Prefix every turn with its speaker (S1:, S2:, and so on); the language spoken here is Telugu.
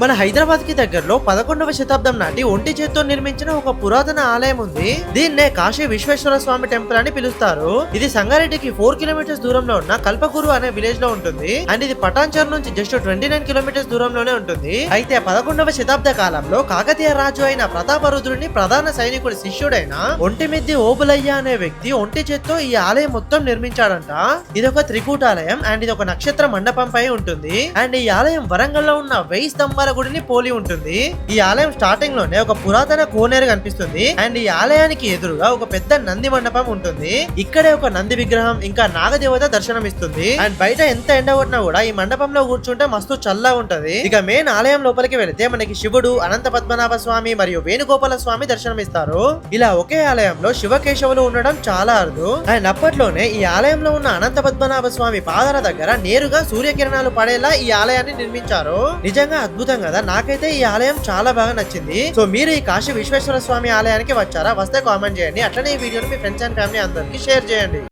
S1: మన హైదరాబాద్కి దగ్గరలో పదకొండవ శతాబ్దం నాటి ఒంటి చేత్తో నిర్మించిన ఒక పురాతన ఆలయం ఉంది. దీన్నే కాశీ విశ్వేశ్వర స్వామి టెంపుల్ అని పిలుస్తారు. ఇది సంగారెడ్డికి ఫోర్ కిలోమీటర్స్ దూరంలో ఉన్న కల్పగురు అనే విలేజ్లో ఉంటుంది. అండ్ ఇది పటాన్చర్ నుంచి జస్ట్ ట్వంటీ నైన్ కిలోమీటర్స్ దూరంలోనే ఉంటుంది. అయితే పదకొండవ శతాబ్ద కాలంలో కాకతీయ రాజు అయిన ప్రతాపరుద్రుని ప్రధాన సైనికుడి శిష్యుడైన ఒంటిమిద్ది ఓబులయ్య అనే వ్యక్తి ఒంటి చేత్తో ఈ ఆలయం మొత్తం నిర్మించాడంట. ఇది ఒక త్రికూటాలయం అండ్ ఇది ఒక నక్షత్ర మండపం పై ఉంటుంది. అండ్ ఈ ఆలయం వరంగల్లో ఉన్న వెయ్యి స్తంభాల గుడిని పోలి ఉంటుంది. ఈ ఆలయం స్టార్టింగ్లోనే ఒక పురాతన కోనేరు కనిపిస్తుంది. అండ్ ఈ ఆలయానికి ఎదురుగా ఒక పెద్ద నంది మండపం ఉంటుంది. ఇక్కడే ఒక నంది విగ్రహం ఇంకా నాగదేవత దర్శనం ఇస్తుంది అండ్ బయట ఎంత ఎండ కొట్టినా కూడా ఈ మండపంలో కూర్చుంటే మస్తు చల్లగా ఉంటది. ఇక మెయిన్ ఆలయం లోపలికి వెళితే మనకి శివుడు అనంత పద్మనాభ స్వామి మరియు వేణుగోపాల స్వామి దర్శనం ఇస్తారు ఇలా ఒకే ఆలయంలో శివకేశవులు ఉండడం చాలా అరుదు. అండ్ అప్పట్లోనే ఈ ఆలయంలో ఉన్న అనంత పద్మనాభ స్వామి పాదాల దగ్గర నేరుగా సూర్యకిరణాలు పడేలా ఈ ఆలయాన్ని నిర్మించారు. నిజంగా అద్భుతం కదా నాకైతే ఈ ఆలయం చాలా బాగా నచ్చింది. సో మీరు ఈ కాశీ విశ్వేశ్వర స్వామి ఆలయానికి వచ్చారా? వస్తే కామెంట్ చేయండి. అట్లనే ఈ వీడియోని మీ ఫ్రెండ్స్ అండ్ ఫ్యామిలీ అందరికి షేర్ చేయండి.